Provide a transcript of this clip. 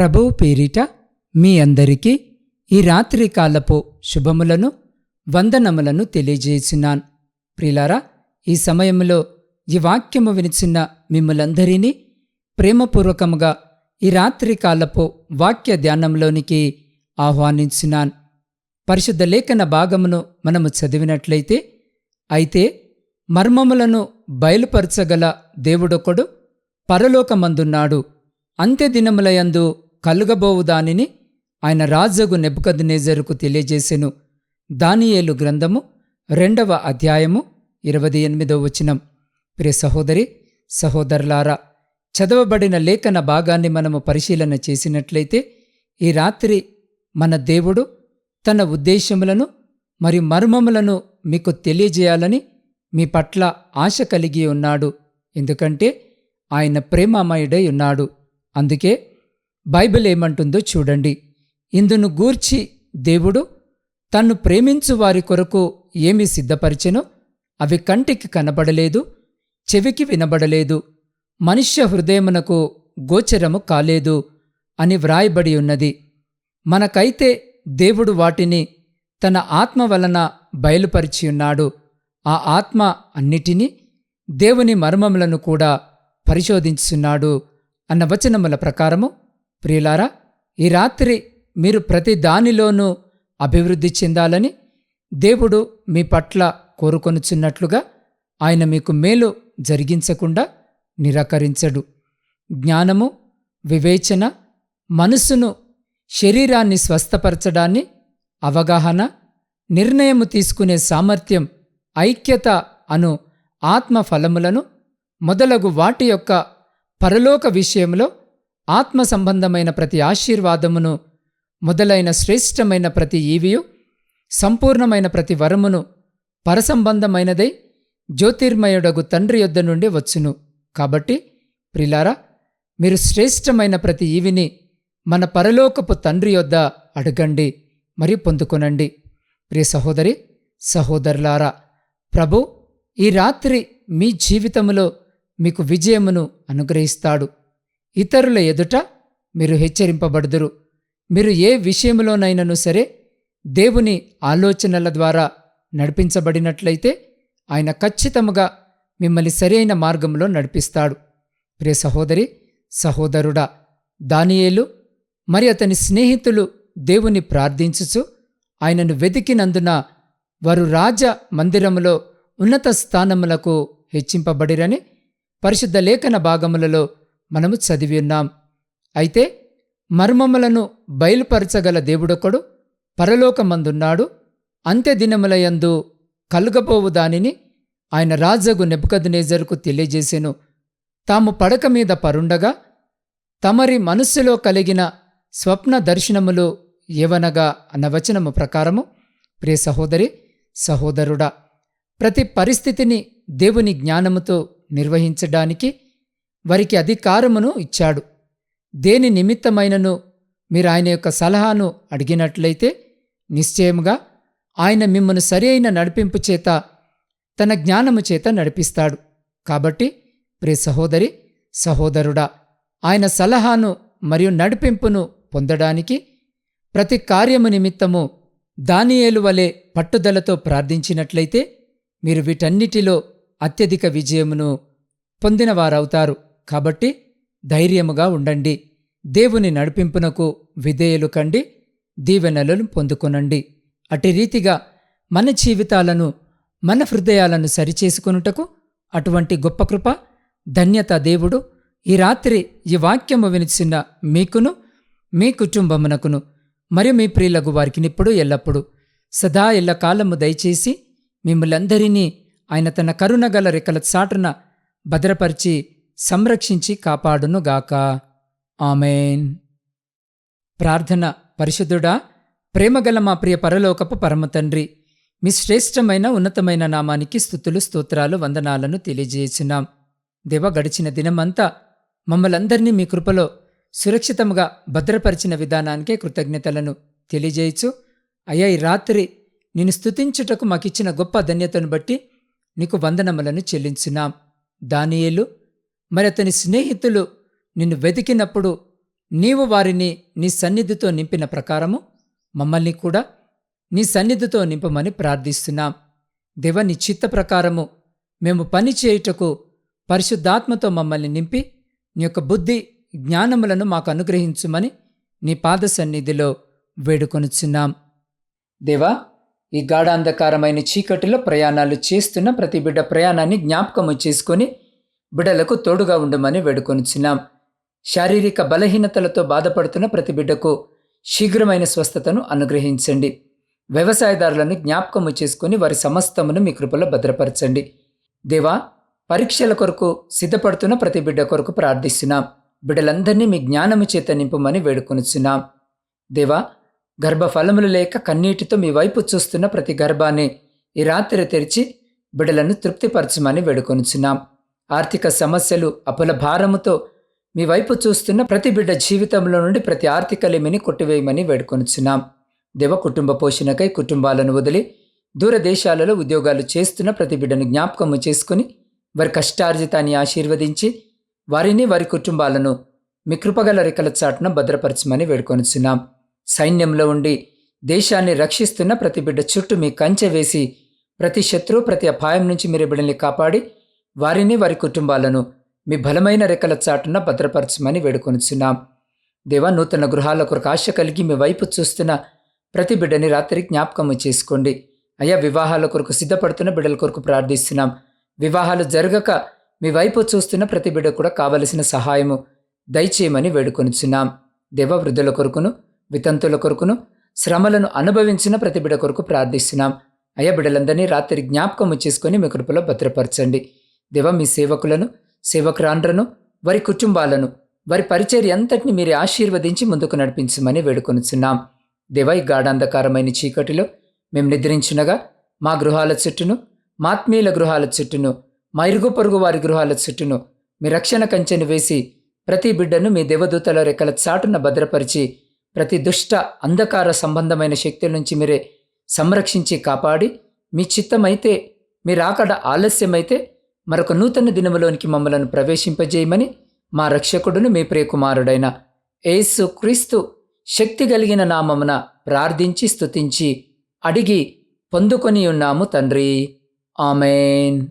ప్రభువు పేరిట మీ అందరికీ ఈ రాత్రి కాలపు శుభములను వందనములను తెలియజేసినాన్. ప్రిలారా ఈ సమయంలో ఈ వాక్యము వినిచిన్న మిమ్మలందరినీ ప్రేమపూర్వకముగా ఈ రాత్రి కాలపు వాక్య ధ్యానంలోనికి ఆహ్వానించినాన్. పరిశుద్ధ లేఖన భాగమును మనము చదివినట్లయితే అయితే మర్మములను బయలుపరచగల దేవుడొకడు పరలోకమందున్నాడు. అంత్యదినములయందు కలుగబోవు దానిని ఆయన రాజగు నెబుకద్నేజరుకు తెలియజేసెను. దానియేలు గ్రంథము రెండవ అధ్యాయము ఇరవై ఎనిమిదవ వచనం. ప్రియ సహోదరి సహోదరులారా చదవబడిన లేఖన భాగాన్ని మనము పరిశీలన చేసినట్లయితే ఈ రాత్రి మన దేవుడు తన ఉద్దేశములను మరియు మర్మములను మీకు తెలియజేయాలని మీ పట్ల ఆశ కలిగి ఉన్నాడు. ఎందుకంటే ఆయన ప్రేమమయుడై ఉన్నాడు. అందుకే బైబిల్ ఏమంటుందో చూడండి. ఇందును గూర్చి దేవుడు తన్ను ప్రేమించు వారి కొరకు ఏమి సిద్ధపరిచెనో అవి కంటికి కనబడలేదు చెవికి వినబడలేదు మనుష్య హృదయమునకు గోచరము కాలేదు అని వ్రాయబడి ఉన్నది. మనకైతే దేవుడు వాటిని తన ఆత్మ వలన బయలుపరిచియున్నాడు ఆ ఆత్మ అన్నిటినీ దేవుని మర్మములను కూడా పరిశోధించున్నాడు అన్న వచనముల ప్రకారము ప్రియులారా ఈ రాత్రి మీరు ప్రతి దానిలోనూ అభివృద్ధి చెందాలని దేవుడు మీ పట్ల కోరుకొనుచున్నట్లుగా ఆయన మీకు మేలు జరిగించకుండా నిరాకరించడు. జ్ఞానము వివేచన మనస్సును శరీరాన్ని స్వస్థపరచడాన్ని అవగాహన నిర్ణయము తీసుకునే సామర్థ్యం ఐక్యత అను ఆత్మ ఫలములను మొదలగు వాటి యొక్క పరలోక విషయంలో ఆత్మ సంబంధమైన ప్రతి ఆశీర్వాదమును మొదలైన శ్రేష్టమైన ప్రతి ఈవియు సంపూర్ణమైన ప్రతి వరమును పరసంబంధమైనదై జ్యోతిర్మయుడగు తండ్రి యొద్ద నుండి వచ్చును. కాబట్టి ప్రిలారా మీరు శ్రేష్టమైన ప్రతి ఈవిని మన పరలోకపు తండ్రి యొద్ద అడగండి మరియు పొందుకొనండి. ప్రియ సహోదరి సహోదరులారా ప్రభు ఈ రాత్రి మీ జీవితములో మీకు విజయమును అనుగ్రహిస్తాడు. ఇతరుల ఎదుట మీరు హెచ్చరింపబడుదురు. మీరు ఏ విషయంలోనైనను సరే దేవుని ఆలోచనల ద్వారా నడిపించబడినట్లయితే ఆయన ఖచ్చితముగా మిమ్మల్ని సరైన మార్గంలో నడిపిస్తాడు. ప్రియ సహోదరి సహోదరుడా దానియేలు మరి అతని స్నేహితులు దేవుని ప్రార్థించుచు ఆయనను వెతికినందున వారు రాజ మందిరములో ఉన్నత స్థానములకు హెచ్చింపబడిరని పరిశుద్ధ లేఖన భాగములలో మనము చదివి ఉన్నాం. అయితే మర్మములను బయలుపరచగల దేవుడొకడు పరలోకమందున్నాడు. అంత్యదినములయందు కలుగబోవు దానిని ఆయన రాజగు నెబుకద్నేజరుకు తెలియజేసెను. తాము పడక మీద పరుండగా తమరి మనస్సులో కలిగిన స్వప్న దర్శనములు ఏవనగా అన్న వచనము ప్రకారము ప్రియ సహోదరి సహోదరుడా ప్రతి పరిస్థితిని దేవుని జ్ఞానముతో నిర్వహించడానికి వారికి అధికారమును ఇచ్చాడు. దేని నిమిత్తమైనను మీరు ఆయన యొక్క సలహాను అడిగినట్లయితే నిశ్చయముగా ఆయన మిమ్మను సరి అయిన నడిపింపు చేత తన జ్ఞానము చేత నడిపిస్తాడు. కాబట్టి ప్రియ సహోదరి సహోదరుడా ఆయన సలహాను మరియు నడిపింపును పొందడానికి ప్రతి కార్యము నిమిత్తము దానియేలు వలె పట్టుదలతో ప్రార్థించినట్లయితే మీరు వీటన్నిటిలో అత్యధిక విజయమును పొందినవారవుతారు. కాబట్టి ధైర్యముగా ఉండండి. దేవుని నడిపింపునకు విధేయులు కండి. దీవెనలను పొందుకొనండి. అటు రీతిగా మన జీవితాలను మన హృదయాలను సరిచేసుకొనుటకు అటువంటి గొప్ప కృప ధన్యత దేవుడు ఈ రాత్రి ఈ వాక్యము వినిచిన మీకును మీ కుటుంబమునకును మరియు మీ ప్రియులకు వారికి నిప్పుడు ఎల్లప్పుడూ. సదా ఎల్ల కాలము దయచేసి మిమ్మలందరినీ ఆయన తన కరుణగల రెక్కల చాటున భద్రపరిచి సంరక్షించి కాపాడునుగాక. ఆమెన్. ప్రార్థన పరిశుద్ధుడా ప్రేమగల మా ప్రియ పరలోకపు పరమ తండ్రి మీ శ్రేష్టమైన ఉన్నతమైన నామానికి స్థుతులు స్తోత్రాలు వందనాలను తెలియజేసినాం. దేవ గడిచిన దినమంతా మమ్మలందరినీ మీ కృపలో సురక్షితంగా భద్రపరిచిన విధానానికే కృతజ్ఞతలను తెలియజేయచ్చు. అయ్యా ఈ రాత్రి నేను స్తుతించుటకు మాకిచ్చిన గొప్ప ధన్యతను బట్టి నీకు వందనములను చెల్లించున్నాం. దానియేలు మరి అతని స్నేహితులు నిన్ను వెతికినప్పుడు నీవు వారిని నీ సన్నిధితో నింపిన ప్రకారము మమ్మల్ని కూడా నీ సన్నిధితో నింపమని ప్రార్థిస్తున్నాం. దేవ నీ చిత్త ప్రకారము మేము పని చేయుటకు పరిశుద్ధాత్మతో మమ్మల్ని నింపి నీ యొక్క బుద్ధి జ్ఞానములను మాకు అనుగ్రహించుమని నీ పాద సన్నిధిలో వేడుకొనుచున్నాం. దేవా ఈ గాఢాంధకారమైన చీకటిలో ప్రయాణాలు చేస్తున్న ప్రతి బిడ్డ ప్రయాణాన్ని జ్ఞాపకము చేసుకొని బిడ్డలకు తోడుగా ఉండమని వేడుకొనిచ్చినాం శారీరక బలహీనతలతో బాధపడుతున్న ప్రతి బిడ్డకు శీఘ్రమైన స్వస్థతను అనుగ్రహించండి. వ్యవసాయదారులను జ్ఞాపకము చేసుకుని వారి సమస్తమును మీ కృపలో భద్రపరచండి. దేవా పరీక్షల కొరకు సిద్ధపడుతున్న ప్రతి బిడ్డ కొరకు ప్రార్థిస్తున్నాం. బిడ్డలందరినీ మీ జ్ఞానము చేత నింపమని వేడుకొనుచున్నాం. దేవా గర్భఫలములు లేక కన్నీటితో మీ వైపు చూస్తున్న ప్రతి గర్భాన్ని ఈ రాత్రి తెరిచి బిడ్డలను తృప్తిపరచమని వేడుకొనిచున్నాం. ఆర్థిక సమస్యలు అపుల భారముతో మీ వైపు చూస్తున్న ప్రతి బిడ్డ జీవితంలో నుండి ప్రతి ఆర్థిక లేమిని కొట్టివేయమని వేడుకొనుచున్నాం. దేవ కుటుంబ పోషణకై కుటుంబాలను వదిలి దూరదేశాలలో ఉద్యోగాలు చేస్తున్న ప్రతి బిడ్డను జ్ఞాపకము చేసుకుని వారి కష్టార్జితాన్ని ఆశీర్వదించి వారిని వారి కుటుంబాలను మీ కృపగల రెక్కల చాటున భద్రపరచమని వేడుకొనుచున్నాం. సైన్యంలో ఉండి దేశాన్ని రక్షిస్తున్న ప్రతి బిడ్డ చుట్టూ మీ కంచె వేసి ప్రతి శత్రువు ప్రతి అపాయం నుంచి మీరు బిడ్డల్ని కాపాడి వారిని వారి కుటుంబాలను మీ బలమైన రెక్కల చాటున భద్రపరచమని వేడుకొనిచున్నాం. దేవా నూతన గృహాల కొరకు ఆశ కలిగి మీ వైపు చూస్తున్న ప్రతి బిడ్డని రాత్రి జ్ఞాపకము చేసుకోండి. అయ్యా వివాహాల కొరకు సిద్ధపడుతున్న బిడ్డల కొరకు ప్రార్థిస్తున్నాం. వివాహాలు జరగక మీ వైపు చూస్తున్న ప్రతి బిడ్డ కూడా కావలసిన సహాయము దయచేయమని వేడుకొనిచున్నాం. దేవ వృద్ధుల కొరకును వితంతుల కొరకును శ్రమలను అనుభవించిన ప్రతి బిడ్డ కొరకు ప్రార్థిస్తున్నాం. అయ్యా బిడ్డలందరినీ రాత్రి జ్ఞాపకము చేసుకొని మీ కృపలో భద్రపరచండి. దేవ మీ సేవకులను సేవకురాండ్రను వారి కుటుంబాలను వారి పరిచర్య అంతటిని మీరు ఆశీర్వదించి ముందుకు నడిపించమని వేడుకొనుచున్నాం. దేవ ఈ గాఢాంధకారమైన చీకటిలో మేము నిద్రించినగా మా గృహాల చుట్టూను మాత్మీయుల గృహాల చుట్టూను మా ఇరుగు పొరుగు వారి గృహాల చుట్టూను మీ రక్షణ కంచెను వేసి ప్రతి బిడ్డను మీ దేవదూతల రెక్కల చాటున భద్రపరిచి ప్రతి దుష్ట అంధకార సంబంధమైన శక్తుల నుంచి మీరే సంరక్షించి కాపాడి మీ చిత్తమైతే మీ రాకడ ఆలస్యమైతే మరొక నూతన దినములోనికి మమ్మలను ప్రవేశింపజేయమని మా రక్షకుడును మీ ప్రియకుమారుడైన ఏసు క్రీస్తు శక్తి కలిగిన నామమున ప్రార్థించి స్తుతించి అడిగి పొందుకొని ఉన్నాము తండ్రి. ఆమెన్.